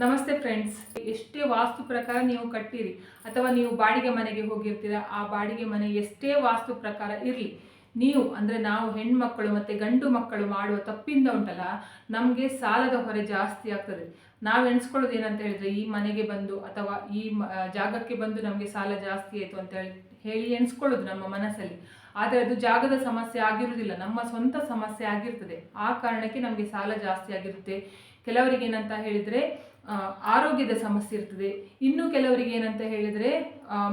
ನಮಸ್ತೆ ಫ್ರೆಂಡ್ಸ್. ಎಷ್ಟೇ ವಾಸ್ತು ಪ್ರಕಾರ ನೀವು ಕಟ್ಟಿರಿ ಅಥವಾ ನೀವು ಬಾಡಿಗೆ ಮನೆಗೆ ಹೋಗಿರ್ತೀರ, ಆ ಬಾಡಿಗೆ ಮನೆ ಎಷ್ಟೇ ವಾಸ್ತು ಪ್ರಕಾರ ಇರಲಿ. ನೀವು ಅಂದರೆ ನಾವು ಹೆಣ್ಮಕ್ಕಳು ಮತ್ತು ಗಂಡು ಮಕ್ಕಳು ಮಾಡುವ ತಪ್ಪಿಂದ ಉಂಟಲ್ಲ, ನಮಗೆ ಸಾಲದ ಹೊರೆ ಜಾಸ್ತಿ ಆಗ್ತದೆ. ನಾವು ಎಣಿಸ್ಕೊಳ್ಳೋದು ಏನಂತ ಹೇಳಿದ್ರೆ, ಈ ಮನೆಗೆ ಬಂದು ಅಥವಾ ಈ ಜಾಗಕ್ಕೆ ಬಂದು ನಮಗೆ ಸಾಲ ಜಾಸ್ತಿ ಆಯಿತು ಅಂತ ಹೇಳಿ ಹೇಳಿ ಎಣಿಸ್ಕೊಳ್ಳೋದು ನಮ್ಮ ಮನಸ್ಸಲ್ಲಿ. ಆದರೆ ಅದು ಜಾಗದ ಸಮಸ್ಯೆ ಆಗಿರುವುದಿಲ್ಲ, ನಮ್ಮ ಸ್ವಂತ ಸಮಸ್ಯೆ ಆಗಿರ್ತದೆ. ಆ ಕಾರಣಕ್ಕೆ ನಮಗೆ ಸಾಲ ಜಾಸ್ತಿ ಆಗಿರುತ್ತೆ. ಕೆಲವರಿಗೆ ಏನಂತ ಹೇಳಿದರೆ ಆರೋಗ್ಯದ ಸಮಸ್ಯೆ ಇರ್ತದೆ. ಇನ್ನು ಕೆಲವರಿಗೆ ಏನಂತ ಹೇಳಿದರೆ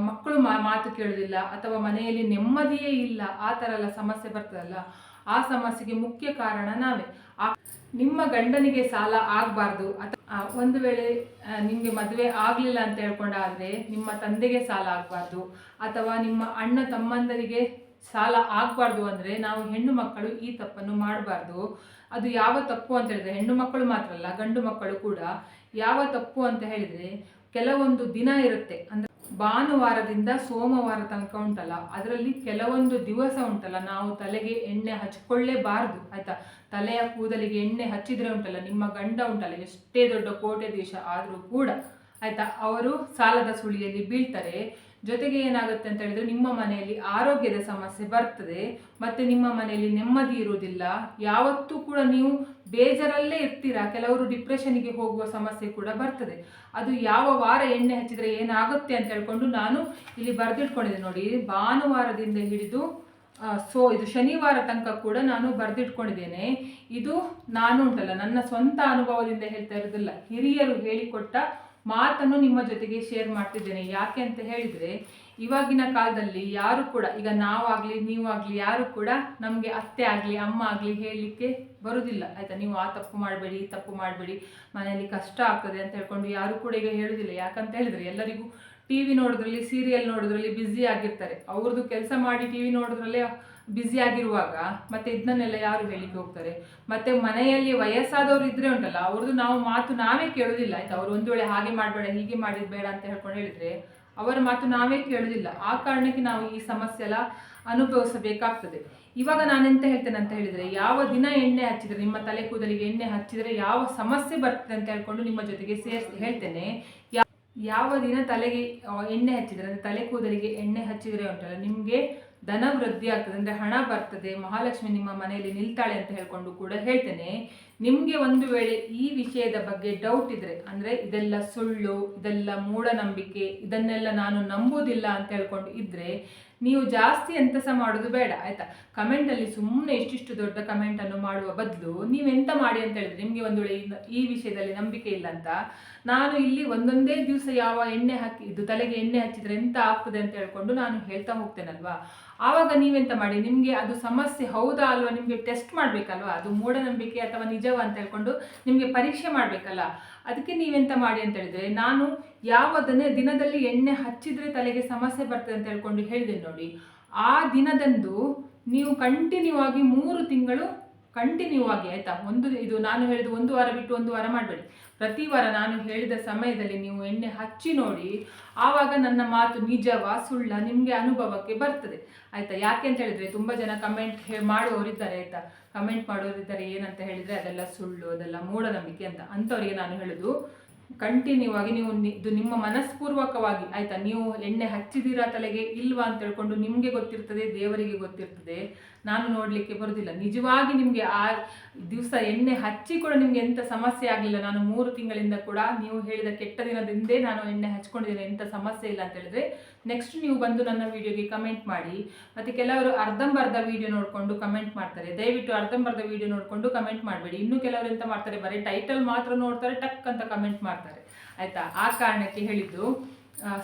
ಮಕ್ಕಳು ಮಾತು ಕೇಳೋದಿಲ್ಲ ಅಥವಾ ಮನೆಯಲ್ಲಿ ನೆಮ್ಮದಿಯೇ ಇಲ್ಲ, ಆ ಥರ ಎಲ್ಲ ಸಮಸ್ಯೆ ಬರ್ತದಲ್ಲ? ಆ ಸಮಸ್ಯೆಗೆ ಮುಖ್ಯ ಕಾರಣ ನಾವೇ. ಆ, ನಿಮ್ಮ ಗಂಡನಿಗೆ ಸಾಲ ಆಗಬಾರ್ದು. ಅಥವಾ ಒಂದು ವೇಳೆ ನಿಮಗೆ ಮದುವೆ ಆಗಲಿಲ್ಲ ಅಂತ ಹೇಳ್ಕೊಂಡಾದ್ರೆ ನಿಮ್ಮ ತಂದೆಗೆ ಸಾಲ ಆಗಬಾರ್ದು. ಅಥವಾ ನಿಮ್ಮ ಅಣ್ಣ ತಮ್ಮಂದರಿಗೆ ಸಾಲ ಆಗಬಾರ್ದು ಅಂದರೆ ನಾವು ಹೆಣ್ಣು ಮಕ್ಕಳು ಈ ತಪ್ಪನ್ನು ಮಾಡಬಾರ್ದು. ಅದು ಯಾವ ತಪ್ಪು ಅಂತ ಹೇಳಿದ್ರೆ, ಹೆಣ್ಣು ಮಕ್ಕಳು ಮಾತ್ರ ಅಲ್ಲ, ಗಂಡು ಮಕ್ಕಳು ಕೂಡ ಯಾವ ತಪ್ಪು ಅಂತ ಹೇಳಿದರೆ ಕೆಲವೊಂದು ದಿನ ಇರುತ್ತೆ. ಅಂದರೆ ಭಾನುವಾರದಿಂದ ಸೋಮವಾರ ತನಕ ಉಂಟಲ್ಲ, ಅದರಲ್ಲಿ ಕೆಲವೊಂದು ದಿವಸ ಉಂಟಲ್ಲ, ನಾವು ತಲೆಗೆ ಎಣ್ಣೆ ಹಚ್ಕೊಳ್ಳೇಬಾರ್ದು, ಆಯಿತಾ? ತಲೆಯ ಕೂದಲಿಗೆ ಎಣ್ಣೆ ಹಚ್ಚಿದ್ರೆ ಉಂಟಲ್ಲ, ನಿಮ್ಮ ಗಂಡ ಉಂಟಲ್ಲ, ಎಷ್ಟೇ ದೊಡ್ಡ ಕೋಟೆ ದೇಶ ಆದರೂ ಕೂಡ, ಆಯಿತಾ? ಅವರು ಸಾಲದ ಸುಳಿಯಲ್ಲಿ ಬೀಳ್ತಾರೆ. ಜೊತೆಗೆ ಏನಾಗುತ್ತೆ ಅಂತ ಹೇಳಿದ್ರೆ ನಿಮ್ಮ ಮನೆಯಲ್ಲಿ ಆರೋಗ್ಯದ ಸಮಸ್ಯೆ ಬರ್ತದೆ, ಮತ್ತೆ ನಿಮ್ಮ ಮನೆಯಲ್ಲಿ ನೆಮ್ಮದಿ ಇರುವುದಿಲ್ಲ. ಯಾವತ್ತೂ ಕೂಡ ನೀವು ಬೇಜಾರಲ್ಲೇ ಇರ್ತೀರಾ? ಕೆಲವರು ಡಿಪ್ರೆಷನ್ಗೆ ಹೋಗುವ ಸಮಸ್ಯೆ ಕೂಡ ಬರ್ತದೆ. ಅದು ಯಾವ ವಾರ ಎಣ್ಣೆ ಹಚ್ಚಿದ್ರೆ ಏನಾಗುತ್ತೆ ಅಂತ ಹೇಳ್ಕೊಂಡು ನಾನು ಇಲ್ಲಿ ಬರೆದಿಟ್ಕೊಂಡಿದ್ದೆ ನೋಡಿ. ಭಾನುವಾರದಿಂದ ಹಿಡಿದು ಸೊ, ಇದು ಶನಿವಾರ ತನಕ ಕೂಡ ನಾನು ಬರೆದಿಟ್ಕೊಂಡಿದ್ದೇನೆ. ಇದು ನಾನು ಉಂಟಲ್ಲ, ನನ್ನ ಸ್ವಂತ ಅನುಭವದಿಂದ ಹೇಳ್ತಾ ಇರೋದಿಲ್ಲ ಹಿರಿಯರು ಹೇಳಿಕೊಟ್ಟ ಮಾತನ್ನು ನಿಮ್ಮ ಜೊತೆಗೆ ಶೇರ್ ಮಾಡ್ತಿದ್ದೇನೆ. ಯಾಕೆ ಅಂತ ಹೇಳಿದರೆ, ಇವಾಗಿನ ಕಾಲದಲ್ಲಿ ಯಾರು ಕೂಡ, ಈಗ ನಾವಾಗಲಿ, ನೀವಾಗಲಿ, ಯಾರು ಕೂಡ ನಮಗೆ ಅತ್ತೆ ಆಗಲಿ, ಅಮ್ಮ ಆಗಲಿ ಹೇಳಲಿಕ್ಕೆ ಬರುವುದಿಲ್ಲ ಆಯಿತಾ? ನೀವು ಆ ತಪ್ಪು ಮಾಡಬೇಡಿ, ಈ ತಪ್ಪು ಮಾಡಬೇಡಿ, ಮನೆಯಲ್ಲಿ ಕಷ್ಟ ಆಗ್ತದೆ ಅಂತ ಹೇಳ್ಕೊಂಡು ಯಾರು ಕೂಡ ಈಗ ಹೇಳುವುದಿಲ್ಲ ಯಾಕಂತ ಹೇಳಿದರೆ ಎಲ್ಲರಿಗೂ ಟಿ ವಿ ನೋಡೋದ್ರಲ್ಲಿ ಸೀರಿಯಲ್ ನೋಡೋದ್ರಲ್ಲಿ ಬ್ಯುಸಿ ಆಗಿರ್ತಾರೆ. ಅವ್ರದ್ದು ಕೆಲಸ ಮಾಡಿ ಟಿ ವಿ ನೋಡೋದ್ರಲ್ಲೇ ಬ್ಯುಸಿ ಆಗಿರುವಾಗ ಮತ್ತೆ ಇದನ್ನೆಲ್ಲ ಯಾರು ಹೇಳಿಕ್ಕೆ ಹೋಗ್ತಾರೆ? ಮತ್ತೆ ಮನೆಯಲ್ಲಿ ವಯಸ್ಸಾದವರು ಇದ್ರೆ ಉಂಟಲ್ಲ ಅವ್ರದ್ದು ನಾವು ಮಾತು ನಾವೇ ಕೇಳೋದಿಲ್ಲ, ಆಯ್ತಾ? ಅವ್ರು ಒಂದು ವೇಳೆ ಹಾಗೆ ಮಾಡಬೇಡ, ಹೀಗೆ ಮಾಡಿದ್ ಬೇಡ ಅಂತ ಹೇಳ್ಕೊಂಡು ಹೇಳಿದ್ರೆ ಅವರ ಮಾತು ನಾವೇ ಕೇಳೋದಿಲ್ಲ. ಆ ಕಾರಣಕ್ಕೆ ನಾವು ಈ ಸಮಸ್ಯೆ ಎಲ್ಲ ಅನುಭವಿಸಬೇಕಾಗ್ತದೆ. ಇವಾಗ ನಾನೆಂತ ಹೇಳ್ತೇನೆ ಅಂತ ಹೇಳಿದ್ರೆ, ಯಾವ ದಿನ ಎಣ್ಣೆ ಹಚ್ಚಿದ್ರೆ, ನಿಮ್ಮ ತಲೆ ಕೂದಲಿಗೆ ಎಣ್ಣೆ ಹಚ್ಚಿದ್ರೆ ಯಾವ ಸಮಸ್ಯೆ ಬರ್ತದೆ ಅಂತ ಹೇಳ್ಕೊಂಡು ನಿಮ್ಮ ಜೊತೆಗೆ ಸೇರಿಸಿ ಹೇಳ್ತೇನೆ. ಯಾವ ದಿನ ತಲೆಗೆ ಎಣ್ಣೆ ಹಚ್ಚಿದ್ರೆ, ಅಂದರೆ ತಲೆ ಕೂದಲಿಗೆ ಎಣ್ಣೆ ಹಚ್ಚಿದ್ರೆ ಉಂಟಲ್ಲ, ನಿಮಗೆ ಧನ ವೃದ್ಧಿ ಆಗ್ತದೆ. ಅಂದರೆ ಹಣ ಬರ್ತದೆ, ಮಹಾಲಕ್ಷ್ಮಿ ನಿಮ್ಮ ಮನೆಯಲ್ಲಿ ನಿಲ್ತಾಳೆ ಅಂತ ಹೇಳ್ಕೊಂಡು ಕೂಡ ಹೇಳ್ತೇನೆ. ನಿಮಗೆ ಒಂದು ವೇಳೆ ಈ ವಿಷಯದ ಬಗ್ಗೆ ಡೌಟ್ ಇದ್ರೆ, ಅಂದರೆ ಇದೆಲ್ಲ ಸುಳ್ಳು, ಇದೆಲ್ಲ ಮೂಢನಂಬಿಕೆ, ಇದನ್ನೆಲ್ಲ ನಾನು ನಂಬುವುದಿಲ್ಲ ಅಂತ ಹೇಳ್ಕೊಂಡು ಇದ್ರೆ ನೀವು ಜಾಸ್ತಿ ಎಂತ ಮಾಡೋದು ಬೇಡ, ಆಯ್ತಾ? ಕಮೆಂಟಲ್ಲಿ ಸುಮ್ಮನೆ ಎಷ್ಟಿಷ್ಟು ದೊಡ್ಡ ಕಮೆಂಟನ್ನು ಮಾಡುವ ಬದಲು ನೀವೆಂತ ಮಾಡಿ ಅಂತ ಹೇಳಿದ್ರೆ ನಿಮಗೆ ಒಂದು ವೇಳೆ ಈ- ಈ ವಿಷಯದಲ್ಲಿ ನಂಬಿಕೆ ಇಲ್ಲ ಅಂತ, ನಾನು ಇಲ್ಲಿ ಒಂದೊಂದೇ ದಿವಸ ಯಾವ ಎಣ್ಣೆ ಹಾಕಿ ಇದು ತಲೆಗೆ ಎಣ್ಣೆ ಹಚ್ಚಿದ್ರೆ ಎಂತ ಆಗ್ತದೆ ಅಂತ ಹೇಳ್ಕೊಂಡು ನಾನು ಹೇಳ್ತಾ ಹೋಗ್ತೇನಲ್ವಾ? ಆವಾಗ ನೀವೆಂತ ಮಾಡಿ? ನಿಮಗೆ ಅದು ಸಮಸ್ಯೆ ಹೌದಾ ಅಲ್ವಾ? ನಿಮಗೆ ಟೆಸ್ಟ್ ಮಾಡಬೇಕಲ್ವಾ? ಅದು ಮೂಢನಂಬಿಕೆ ಅಥವಾ ನಿಜವ ಅಂತ ಹೇಳ್ಕೊಂಡು ನಿಮಗೆ ಪರೀಕ್ಷೆ ಮಾಡಬೇಕಲ್ಲ. ಅದಕ್ಕೆ ನೀವೆಂತ ಮಾಡಿ ಅಂತ ಹೇಳಿದ್ರೆ, ನಾನು ಯಾವ ದಿನ ದಿನದಲ್ಲಿ ಎಣ್ಣೆ ಹಚ್ಚಿದ್ರೆ ತಲೆಗೆ ಸಮಸ್ಯೆ ಬರ್ತದೆ ಅಂತ ಹೇಳ್ಕೊಂಡು ಹೇಳಿದೆ ನೋಡಿ. ಆ ದಿನದಂದು ನೀವು ಕಂಟಿನ್ಯೂ ಆಗಿ ಮೂರು ತಿಂಗಳು ಕಂಟಿನ್ಯೂ ಆಗಿ, ಆಯಿತಾ? ಒಂದು ಇದು ನಾನು ಹೇಳಿದ ಒಂದು ವಾರ ಬಿಟ್ಟು ಒಂದು ವಾರ ಮಾಡಬೇಡಿ. ಪ್ರತಿ ವಾರ ನಾನು ಹೇಳಿದ ಸಮಯದಲ್ಲಿ ನೀವು ಎಣ್ಣೆ ಹಚ್ಚಿ ನೋಡಿ, ಆವಾಗ ನನ್ನ ಮಾತು ನಿಜವಾ ಸುಳ್ಳ ನಿಮಗೆ ಅನುಭವಕ್ಕೆ ಬರ್ತದೆ. ಆಯಿತಾ? ಯಾಕೆ ಅಂತ ಹೇಳಿದ್ರೆ ತುಂಬ ಜನ ಕಮೆಂಟ್ ಮಾಡುವವರಿದ್ದಾರೆ ಆಯಿತಾ? ಕಮೆಂಟ್ ಮಾಡೋರಿದ್ದಾರೆ ಏನಂತ ಹೇಳಿದ್ರೆ ಅದೆಲ್ಲ ಸುಳ್ಳು, ಅದೆಲ್ಲ ಮೂಢನಂಬಿಕೆ ಅಂತ ಅಂಥವರಿಗೆ ನಾನು ಹೇಳೋದು. ಕಂಟಿನ್ಯೂ ಆಗಿ ನೀವು ಇದು ನಿಮ್ಮ ಮನಸ್ಪೂರ್ವಕವಾಗಿ, ಆಯಿತಾ? ನೀವು ಎಣ್ಣೆ ಹಚ್ಚಿದ್ದೀರಾ ತಲೆಗೆ, ಇಲ್ವಾ ಅಂತ ಹೇಳ್ಕೊಂಡು ನಿಮಗೆ ಗೊತ್ತಿರ್ತದೆ, ದೇವರಿಗೆ ಗೊತ್ತಿರ್ತದೆ. ನಾನು ನೋಡಲಿಕ್ಕೆ ಬರುವುದಿಲ್ಲ ನಿಜವಾಗಿ ನಿಮಗೆ ಆ ದಿವಸ ಎಣ್ಣೆ ಹಚ್ಚಿ ಕೂಡ ನಿಮಗೆ ಎಂಥ ಸಮಸ್ಯೆ ಆಗಲಿಲ್ಲ. ನಾನು ಮೂರು ತಿಂಗಳಿಂದ ಕೂಡ ನೀವು ಹೇಳಿದ ಕೆಟ್ಟ ದಿನದಿಂದೇ ನಾನು ಎಣ್ಣೆ ಹಚ್ಕೊಂಡಿದ್ದೇನೆ ಎಂಥ ಸಮಸ್ಯೆ ಇಲ್ಲ ಅಂತ ಹೇಳಿದ್ರೆ ನೆಕ್ಸ್ಟ್ ನೀವು ಬಂದು ನನ್ನ ವಿಡಿಯೋಗೆ ಕಮೆಂಟ್ ಮಾಡಿ. ಮತ್ತು ಕೆಲವರು ಅರ್ಧಂಬರ್ಧ ವಿಡಿಯೋ ನೋಡಿಕೊಂಡು ಕಮೆಂಟ್ ಮಾಡ್ತಾರೆ. ದಯವಿಟ್ಟು ಅರ್ಧಂಬರ್ಧ ವಿಡಿಯೋ ನೋಡಿಕೊಂಡು ಕಮೆಂಟ್ ಮಾಡಬೇಡಿ. ಇನ್ನು ಕೆಲವರು ಎಂತ ಮಾಡ್ತಾರೆ, ಬರೀ ಟೈಟಲ್ ಮಾತ್ರ ನೋಡ್ತಾರೆ, ಟಕ್ ಅಂತ ಕಮೆಂಟ್ ಮಾಡ್ತಾರೆ. ಆಯಿತಾ? ಆ ಕಾರಣಕ್ಕೆ ಹೇಳಿದ್ದು